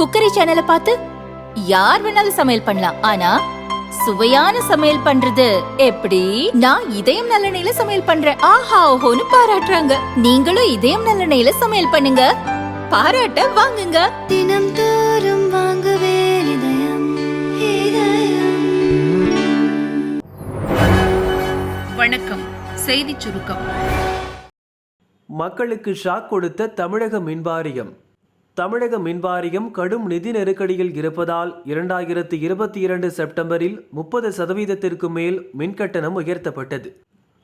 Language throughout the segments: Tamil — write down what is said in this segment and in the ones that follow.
குக்கரி சேனலை பார்த்து யார் வேணாலும் சமையல் பண்ணலாம். ஆனா சுவையான சமையல் பண்றது எப்படி? நான் இதயம் நல்லெண்ணெயில சமையல் பண்றேன். ஆஹா ஓஹோன்னு பாராட்டுறாங்க. நீங்களும் இதயம் நல்லெண்ணெயில சமையல் பண்ணுங்க. பாராட்ட வாங்குங்க. தினம் தோறும் வாங்குவே இதயம் இதயம். வணக்கம். செய்திச் சுருக்கம். மக்களுக்கு ஷாக் கொடுத்த தமிழக மின்வாரியம். தமிழக மின்வாரியம் கடும் நிதி நெருக்கடியில் இருப்பதால் இரண்டாயிரத்து இருபத்தி இரண்டு செப்டம்பரில் முப்பது சதவீதத்திற்கு மேல் மின்கட்டணம் உயர்த்தப்பட்டது.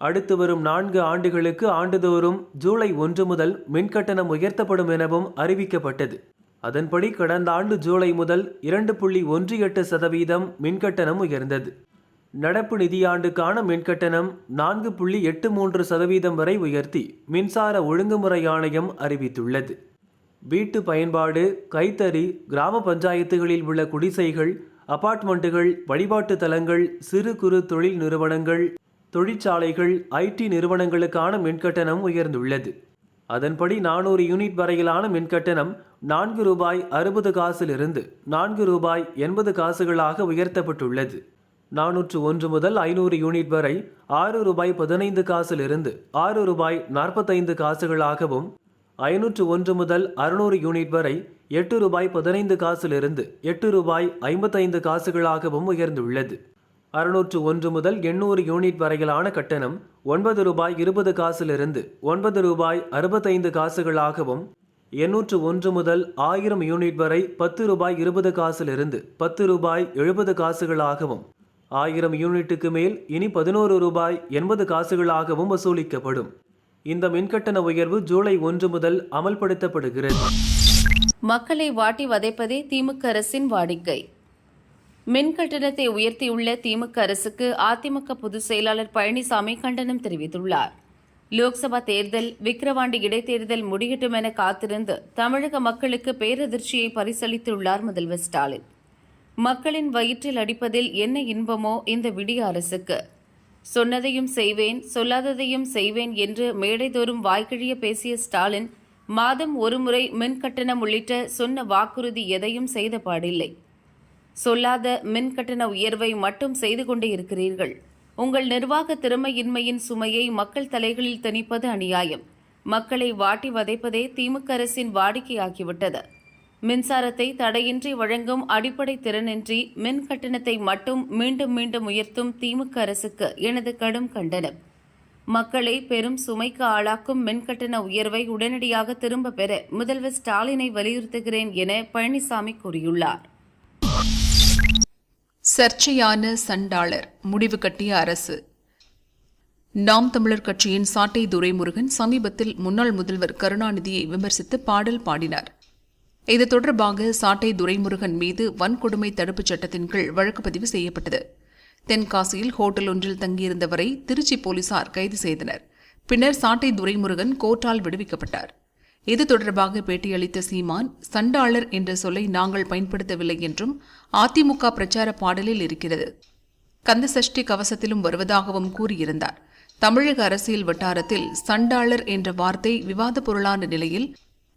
அடுத்து வரும் நான்கு ஆண்டுகளுக்கு ஆண்டுதோறும் ஜூலை ஒன்று முதல் மின்கட்டணம் உயர்த்தப்படும் எனவும் அறிவிக்கப்பட்டது. அதன்படி கடந்த ஆண்டு ஜூலை முதல் இரண்டு புள்ளி ஒன்று எட்டு சதவீதம் மின்கட்டணம் உயர்ந்தது. நடப்பு நிதியாண்டுக்கான மின்கட்டணம் நான்கு புள்ளி எட்டு மூன்று சதவீதம் வரை உயர்த்தி மின்சார ஒழுங்குமுறை ஆணையம் அறிவித்துள்ளது. வீட்டு பயன்பாடு கைத்தறி கிராம பஞ்சாயத்துகளில் உள்ள குடிசைகள் அபார்ட்மெண்ட்டுகள் வழிபாட்டு தலங்கள் சிறு குறு தொழில் நிறுவனங்கள் தொழிற்சாலைகள் ஐடி நிறுவனங்களுக்கான மின்கட்டணம் உயர்ந்துள்ளது. அதன்படி நானூறு யூனிட் வரையிலான மின்கட்டணம் நான்கு ரூபாய் அறுபது காசிலிருந்து நான்கு ரூபாய் எண்பது காசுகளாக உயர்த்தப்பட்டுள்ளது. நானூற்று ஒன்று முதல் ஐநூறு யூனிட் வரை ஆறு ரூபாய் பதினைந்து காசிலிருந்து ஆறு ரூபாய் நாற்பத்தைந்து காசுகளாகவும் ஐநூற்று ஒன்று முதல் அறுநூறு யூனிட் வரை எட்டு ரூபாய் பதினைந்து காசிலிருந்து எட்டு ரூபாய் ஐம்பத்தைந்து காசுகளாகவும் உயர்ந்துள்ளது. அறுநூற்று ஒன்று முதல் எண்ணூறு யூனிட் வரையிலான கட்டணம் ஒன்பது ரூபாய் இருபது காசிலிருந்து ஒன்பது ரூபாய் அறுபத்தைந்து காசுகளாகவும் எண்ணூற்று ஒன்று முதல் ஆயிரம் யூனிட் வரை பத்து ரூபாய் இருபது காசிலிருந்து பத்து ரூபாய் எழுபது காசுகளாகவும் ஆயிரம் யூனிட்டுக்கு மேல் இனி பதினோரு ரூபாய் எண்பது காசுகளாகவும் வசூலிக்கப்படும். இந்த மின்கட்டண உயர்வு ஜூலை ஒன்று முதல் அமல்படுத்தப்படுகிறது. மக்களை வாட்டி வதைப்பதே திமுக அரசின் வாடிக்கை. மின் கட்டணத்தை உயர்த்தியுள்ள திமுக அரசுக்கு அதிமுக பொதுச் செயலாளர் பழனிசாமி கண்டனம் தெரிவித்துள்ளார். லோக்சபா தேர்தல் விக்கிரவாண்டி இடைத்தேர்தல் முடியட்டும் என காத்திருந்து தமிழக மக்களுக்கு பேரதிர்ச்சியை பரிசளித்துள்ளார் முதல்வர் ஸ்டாலின். மக்களின் வயிற்றில் அடிப்பதில் என்ன இன்பமோ இந்த விடிய அரசுக்கு. சொன்னதையும் செய்வேன் சொல்லாததையும் செய்வேன் என்று மேடைதோறும் வாய்க்கிழிய பேசிய ஸ்டாலின் மாதம் ஒருமுறை மின் கட்டணம் உள்ளிட்ட சொன்ன வாக்குறுதி எதையும் செய்த பாடில்லை. சொல்லாத மின் கட்டண உயர்வை மட்டும் செய்து கொண்டே இருக்கிறீர்கள். உங்கள் நிர்வாக திறமையின்மையின் சுமையை மக்கள் தலைகளில் திணிப்பது அநியாயம். மக்களை வாட்டி வதைப்பதே திமுக அரசின் வாடிக்கையாகிவிட்டது. மின்சாரத்தை தடையின்றி வழங்கும் அடிப்படை திறனின்றி மின் கட்டணத்தை மட்டும் மீண்டும் மீண்டும் உயர்த்தும் திமுக அரசுக்கு எனது கடும் கண்டனம். மக்களை பெரும் சுமைக்கு ஆளாக்கும் மின்கட்டண உயர்வை உடனடியாக திரும்ப பெற முதல்வர் ஸ்டாலினை வலியுறுத்துகிறேன் என பழனிசாமி கூறியுள்ளார். சர்ச்சையான சண்டாளர் முடிவு கட்டிய அரசு. நாம் தமிழர் கட்சியின் சாட்டை துரைமுருகன் சமீபத்தில் முன்னாள் முதல்வர் கருணாநிதியை விமர்சித்து பாடல் பாடினார். இது தொடர்பாக சாட்டை துரைமுருகன் மீது வன்கொடுமை தடுப்புச் சட்டத்தின் கீழ் வழக்கு பதிவு செய்யப்பட்டது. தென்காசியில் ஹோட்டல் ஒன்றில் தங்கியிருந்தவரை திருச்சி போலீசார் கைது செய்தனர். பின்னர் சாட்டை துரைமுருகன் கோர்ட்டால் விடுவிக்கப்பட்டார். இது தொடர்பாக பேட்டியளித்த சீமான் சண்டாளர் என்ற சொல்லை நாங்கள் பயன்படுத்தவில்லை என்றும் அதிமுக பிரச்சார பாடலில் இருக்கிறது. கந்தசஷ்டி கவசத்திலும் வருவதாகவும் கூறியிருந்தார். தமிழக அரசியல் வட்டாரத்தில் சண்டாளர் என்ற வார்த்தை விவாத பொருளான நிலையில்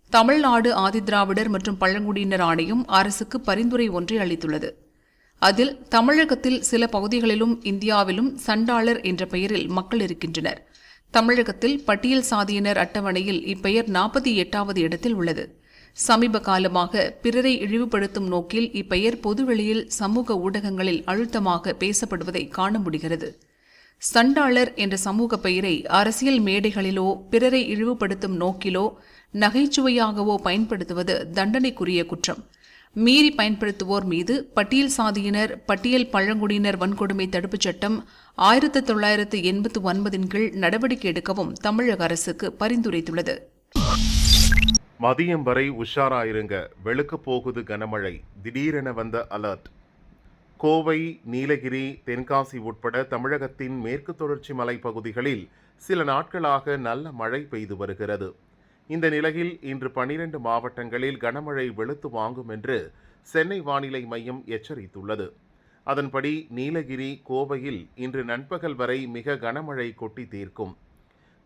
தமிழ்நாடு ஆதிதிராவிடர் மற்றும் பழங்குடியினர் ஆணையம் அரசுக்கு பரிந்துரை ஒன்றை அளித்துள்ளது. அதில் தமிழகத்தில் சில பகுதிகளிலும் இந்தியாவிலும் சண்டாளர் என்ற பெயரில் மக்கள் இருக்கின்றனர். தமிழகத்தில் பட்டியல் சாதியினர் அட்டவணையில் இப்பெயர் நாற்பத்தி எட்டாவது இடத்தில் உள்ளது. சமீப காலமாக பிறரை இழிவுபடுத்தும் நோக்கில் இப்பெயர் பொதுவெளியில் சமூக ஊடகங்களில் அழுத்தமாக பேசப்படுவதை காண முடிகிறது. சண்டாளர் என்ற சமூக பெயரை அரசியல் மேடைகளிலோ பிறரை இழிவுபடுத்தும் நோக்கிலோ நகைச்சுவையாகவோ பயன்படுத்துவது தண்டனைக்குரிய குற்றம். மீறி பயன்படுத்துவோர் மீது பட்டியல் சாதியினர் பட்டியல் பழங்குடியினர் வன்கொடுமை தடுப்புச் சட்டம் ஆயிரத்து தொள்ளாயிரத்து எண்பத்து ஒன்பதின் கீழ் நடவடிக்கை எடுக்கவும் தமிழக அரசுக்கு பரிந்துரைத்துள்ளது. மதியம் வரை உஷாராயிருங்க. வெளுக்க போகுது கனமழை. திடீரென வந்த அலர்ட். கோவை நீலகிரி தென்காசி உட்பட தமிழகத்தின் மேற்கு தொடர்ச்சி மலைப்பகுதிகளில் சில நாட்களாக நல்ல மழை பெய்து வருகிறது. இந்த நிலையில் இன்று பனிரெண்டு மாவட்டங்களில் கனமழை வெளுத்து வாங்கும் என்று சென்னை வானிலை மையம் எச்சரித்துள்ளது. அதன்படி நீலகிரி கோவையில் இன்று நண்பகல் வரை மிக கனமழை கொட்டி தீர்க்கும்.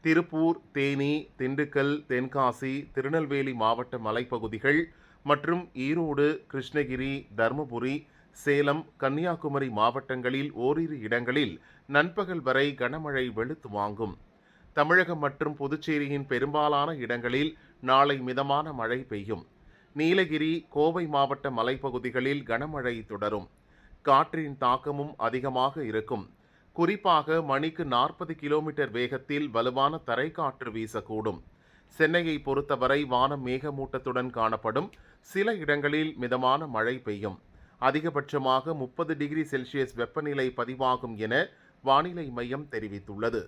திருப்பூர் தேனி திண்டுக்கல் தென்காசி திருநெல்வேலி மாவட்ட மலைப்பகுதிகள் மற்றும் ஈரோடு கிருஷ்ணகிரி தருமபுரி சேலம் கன்னியாகுமரி மாவட்டங்களில் ஓரிரு இடங்களில் நண்பகல் வரை கனமழை வெளுத்து வாங்கும். தமிழகம் மற்றும் புதுச்சேரியின் பெரும்பாலான இடங்களில் நாளை மிதமான மழை பெய்யும். நீலகிரி கோவை மாவட்ட மலைப்பகுதிகளில் கனமழை தொடரும். காற்றின் தாக்கமும் அதிகமாக இருக்கும். குறிப்பாக மணிக்கு நாற்பது கிலோமீட்டர் வேகத்தில் வலுவான தரைக்காற்று வீசக்கூடும். சென்னையை பொறுத்தவரை வானம் மேகமூட்டத்துடன் காணப்படும். சில இடங்களில் மிதமான மழை பெய்யும். அதிகபட்சமாக முப்பது டிகிரி செல்சியஸ் வெப்பநிலை பதிவாகும் என வானிலை மையம் தெரிவித்துள்ளது.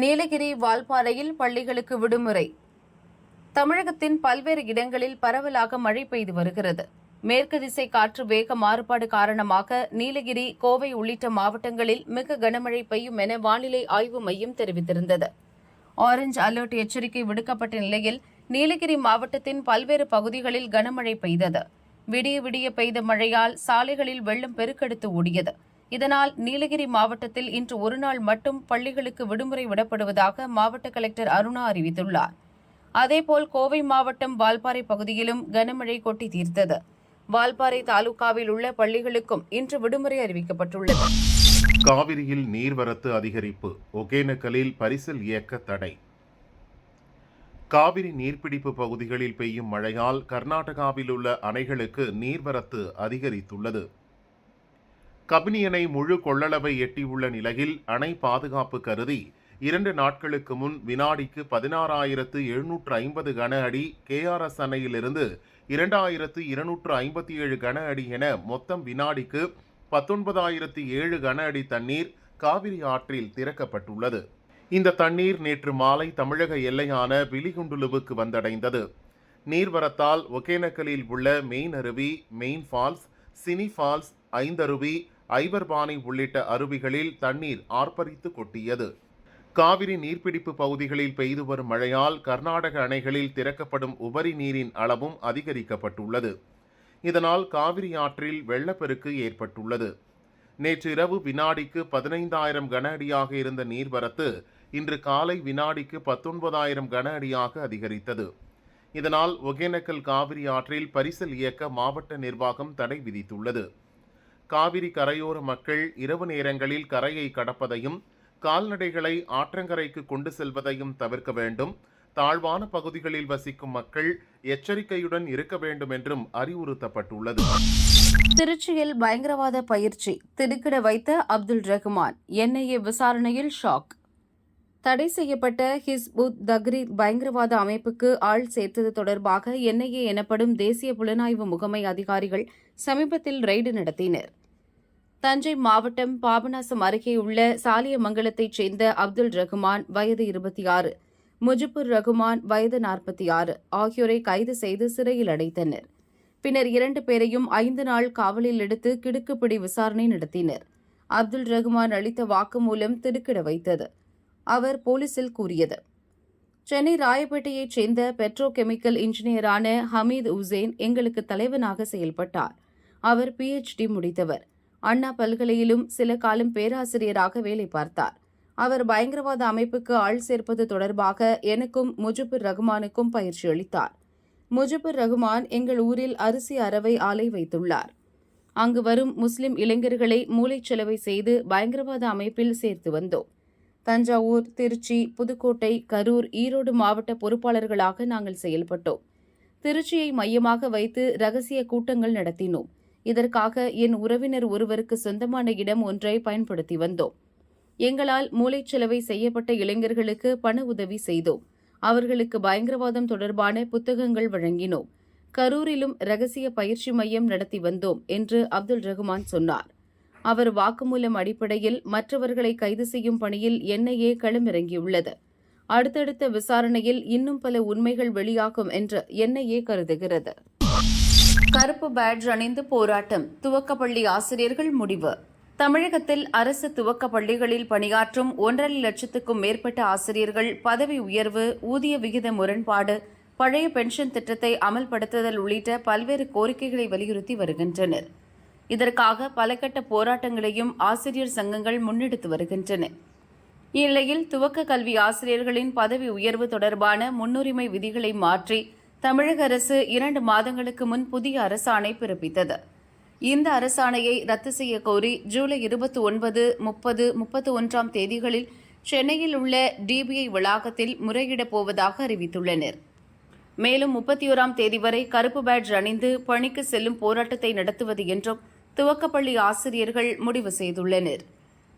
நீலகிரி வால்பாறையில் பள்ளிகளுக்கு விடுமுறை. தமிழகத்தின் பல்வேறு இடங்களில் பரவலாக மழை பெய்து வருகிறது. மேற்கு திசை காற்று வேக மாறுபாடு காரணமாக நீலகிரி கோவை உள்ளிட்ட மாவட்டங்களில் மிக கனமழை பெய்யும் என வானிலை ஆய்வு மையம் தெரிவித்திருந்தது. ஆரஞ்ச் அலர்ட் எச்சரிக்கை விடுக்கப்பட்ட நிலையில் நீலகிரி மாவட்டத்தின் பல்வேறு பகுதிகளில் கனமழை பெய்தது. விடிய விடிய பெய்த மழையால் சாலைகளில் வெள்ளம் பெருக்கெடுத்து ஓடியது. இதனால் நீலகிரி மாவட்டத்தில் இன்று ஒருநாள் மட்டும் பள்ளிகளுக்கு விடுமுறை விடப்படுவதாக மாவட்ட கலெக்டர் அருணா அறிவித்துள்ளார். அதேபோல் கோவை மாவட்டம் வால்பாறை பகுதியிலும் கனமழை கொட்டி தீர்த்தது. வால்பாறை தாலுகாவில் உள்ள பள்ளிகளுக்கும் இன்று விடுமுறை அறிவிக்கப்பட்டுள்ளது. காவிரியில் நீர்வரத்து அதிகரிப்பு ஒகேனக்கலில் பரிசல் இயக்க தடை. காவிரி நீர்பிடிப்பு பகுதிகளில் பெய்யும் மழையால் கர்நாடகாவில் உள்ள அணைகளுக்கு நீர்வரத்து அதிகரித்துள்ளது. கபினி அணை முழு கொள்ளளவை எட்டியுள்ள நிலையில் அணை பாதுகாப்பு கருதி இரண்டு நாட்களுக்கு முன் வினாடிக்கு பதினாறாயிரத்து எழுநூற்று ஐம்பது கன அடி கேஆர்எஸ் அணையிலிருந்து இரண்டாயிரத்து இருநூற்று ஐம்பத்தி ஏழு கன அடி என மொத்தம் வினாடிக்கு பத்தொன்பதாயிரத்து ஏழு கன அடி தண்ணீர் காவிரி ஆற்றில் திறக்கப்பட்டுள்ளது. இந்த தண்ணீர் நேற்று மாலை தமிழக எல்லையான பிலிகுண்டுலுவுக்கு வந்தடைந்தது. நீர்வரத்தால் ஒகேனக்கலில் உள்ள மெயின் அருவி main falls Cini falls Aintharuvi Aivarpanai உள்ளிட்ட அருவிகளில் தண்ணீர் ஆர்ப்பரித்து கொட்டியது. காவிரி நீர்பிடிப்பு பகுதிகளில் பெய்து வரும் மழையால் கர்நாடக அணைகளில் திறக்கப்படும் உபரி நீரின் அளவும் அதிகரிக்கப்பட்டுள்ளது. இதனால் காவிரி ஆற்றில் வெள்ளப்பெருக்கு ஏற்பட்டுள்ளது. நேற்று இரவு வினாடிக்கு பதினைந்தாயிரம் கன அடியாக இருந்த நீர்வரத்து இன்று காலை வினாடிக்கு பத்தொன்பதாயிரம் கன அடியாக அதிகரித்தது. இதனால் ஒகேனக்கல் காவிரி ஆற்றில் பரிசல் இயக்க மாவட்ட நிர்வாகம் தடை விதித்துள்ளது. காவிரி கரையோர மக்கள் இரவு நேரங்களில் கரையை கடப்பதையும் கால்நடைகளை ஆற்றங்கரைக்கு கொண்டு செல்வதையும் தவிர்க்க வேண்டும். தாழ்வான பகுதிகளில் வசிக்கும் மக்கள் எச்சரிக்கையுடன் இருக்க வேண்டும் என்றும் அறிவுறுத்தப்பட்டுள்ளது. திருச்சியில் பயங்கரவாத பயிற்சி திடுக்கிட வைத்த அப்துல் ரஹ்மான் என்ஐஏ விசாரணையில் ஷாக். தடை செய்யப்பட்ட ஹிஸ்புத் தக்ரீர் பயங்கரவாத அமைப்புக்கு ஆள் சேர்த்தது தொடர்பாக என்ஐஏ எனப்படும் தேசிய புலனாய்வு முகமை அதிகாரிகள் சமீபத்தில் ரெய்டு நடத்தினர். தஞ்சை மாவட்டம் பாபநாசம் அருகே உள்ள சாலியமங்கலத்தைச் சேர்ந்த அப்துல் ரகுமான் வயது இருபத்தி ஆறு முஜிபுர் ரகுமான் வயது நாற்பத்தி ஆறு ஆகியோரை கைது செய்து சிறையில் அடைத்தனர். பின்னர் இரண்டு பேரையும் ஐந்து நாள் காவலில் எடுத்து கிடுக்குப்பிடி விசாரணை நடத்தினர். அப்துல் ரகுமான் அளித்த வாக்குமூலம் திடுக்கிட வைத்தது. அவர் போலீசில் கூறியது. சென்னை ராயப்பேட்டையைச் சேர்ந்த பெட்ரோ கெமிக்கல் இன்ஜினியரான ஹமீத் உசேன் எங்களுக்கு தலைவனாக செயல்பட்டார். அவர் பிஎச்டி முடித்தவர். அண்ணா பல்கலையிலும் சில காலம் பேராசிரியராக வேலை பார்த்தார். அவர் பயங்கரவாத அமைப்புக்கு ஆள் சேர்ப்பது தொடர்பாக எனக்கும் முஜிபுர் ரகுமானுக்கும் பயிற்சி அளித்தார். முஜிபுர் ரகுமான் எங்கள் ஊரில் அரிசி அறவை ஆலை வைத்துள்ளார். அங்கு வரும் முஸ்லிம் இளைஞர்களை மூளைச்சலவை செய்து பயங்கரவாத அமைப்பில் சேர்த்து வந்தோம். தஞ்சாவூர் திருச்சி புதுக்கோட்டை கரூர் ஈரோடு மாவட்ட பொறுப்பாளர்களாக நாங்கள் செயல்பட்டோம். திருச்சியை மையமாக வைத்து ரகசிய கூட்டங்கள் நடத்தினோம். இதற்காக என் உறவினர் ஒருவருக்கு சொந்தமான இடம் ஒன்றை பயன்படுத்தி வந்தோம். எங்களால் மூளைச்சலவை செய்யப்பட்ட இளைஞர்களுக்கு பண உதவி செய்தோம். அவர்களுக்கு பயங்கரவாதம் தொடர்பான புத்தகங்கள் வழங்கினோம். கரூரிலும் ரகசிய பயிற்சி மையம் நடத்தி வந்தோம் என்று அப்துல் ரஹ்மான் சொன்னார். அவர் வாக்குமூலம் அடிப்படையில் மற்றவர்களை கைது செய்யும் பணியில் என்ஐஏ களமிறங்கியுள்ளது. அடுத்தடுத்த விசாரணையில் இன்னும் பல உண்மைகள் வெளியாகும் என்று என்ஐஏ கருதுகிறது. கருப்பு பேட்ஜ் அணிந்து போராட்டம். துவக்கப்பள்ளி ஆசிரியர்கள் முடிவு. தமிழகத்தில் அரசு துவக்க பள்ளிகளில் பணியாற்றும் ஒன்றரை லட்சத்துக்கும் மேற்பட்ட ஆசிரியர்கள் பதவி உயர்வு ஊதிய விகித முரண்பாடு பழைய பென்ஷன் திட்டத்தை அமல்படுத்துதல் உள்ளிட்ட பல்வேறு கோரிக்கைகளை வலியுறுத்தி வருகின்றனர். இதற்காக பல கட்ட போராட்டங்களையும் ஆசிரியர் சங்கங்கள் முன்னெடுத்து வருகின்றன. இந்நிலையில் துவக்க கல்வி ஆசிரியர்களின் பதவி உயர்வு தொடர்பான முன்னுரிமை விதிகளை மாற்றி தமிழக அரசு இரண்டு மாதங்களுக்கு முன் புதிய அரசாணை பிறப்பித்தது. இந்த அரசாணையை ரத்து செய்ய கோரி ஜூலை இருபத்தி ஒன்பது முப்பது முப்பத்தி ஒன்றாம் தேதிகளில் சென்னையில் உள்ள டிபிஐ வளாகத்தில் முறையிடப் போவதாக அறிவித்துள்ளனர். மேலும் முப்பத்தி ஓராம் தேதி வரை கருப்பு பேட்ஜ் அணிந்து பணிக்கு செல்லும் போராட்டத்தை நடத்துவது என்றும் துவக்கப்பள்ளி ஆசிரியர்கள் முடிவு செய்துள்ளனர்.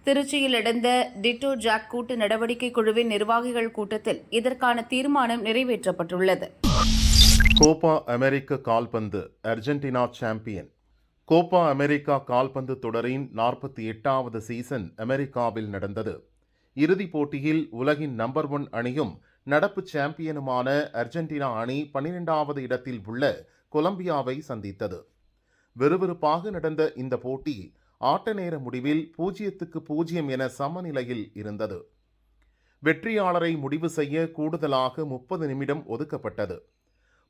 திருச்சியில் நடந்த டிட்டோ ஜாக் கூட்டு நடவடிக்கை குழுவின் நிர்வாகிகள் கூட்டத்தில் இதற்கான தீர்மானம் நிறைவேற்றப்பட்டுள்ளது. கோப்பா அமெரிக்க கால்பந்து அர்ஜென்டினா சாம்பியன். கோப்பா அமெரிக்கா கால்பந்து தொடரின் நாற்பத்தி எட்டாவது சீசன் அமெரிக்காவில் நடந்தது. இறுதிப் போட்டியில் உலகின் நம்பர் ஒன் அணியும் நடப்பு சாம்பியனுமான அர்ஜென்டினா அணி பன்னிரெண்டாவது இடத்தில் உள்ள கொலம்பியாவை சந்தித்தது. விறுவிறுப்பாக நடந்த இந்த போட்டி ஆட்ட நேர முடிவில் பூஜ்ஜியத்துக்கு பூஜ்ஜியம் என சமநிலையில் இருந்தது. வெற்றியாளரை முடிவு செய்ய கூடுதலாக முப்பது நிமிடம் ஒதுக்கப்பட்டது.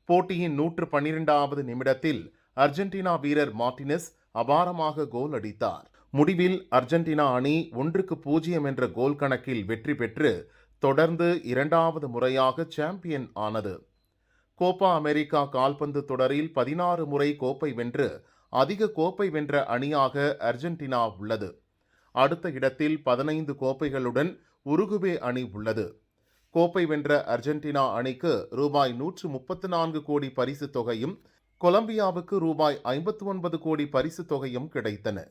போட்டியின் நூற்று பன்னிரெண்டாவது நிமிடத்தில் அர்ஜென்டினா வீரர் மார்டினஸ் அபாரமாக கோல் அடித்தார். முடிவில் அர்ஜென்டினா அணி ஒன்றுக்கு பூஜ்ஜியம் என்ற கோல் கணக்கில் வெற்றி பெற்று தொடர்ந்து இரண்டாவது முறையாக சாம்பியன் ஆனது. கோப்பா அமெரிக்கா கால்பந்து தொடரில் பதினாறு முறை கோப்பை வென்று அதிக கோப்பை வென்ற அணியாக அர்ஜென்டினா உள்ளது. அடுத்த இடத்தில் பதினைந்து கோப்பைகளுடன் உருகுவே அணி உள்ளது. கோப்பை வென்ற அர்ஜென்டினா அணிக்கு ரூபாய் நூற்று முப்பத்து நான்கு கோடி பரிசுத் தொகையும் கொலம்பியாவுக்கு ரூபாய் ஐம்பத்து ஒன்பது கோடி பரிசுத் தொகையும் கிடைத்தன.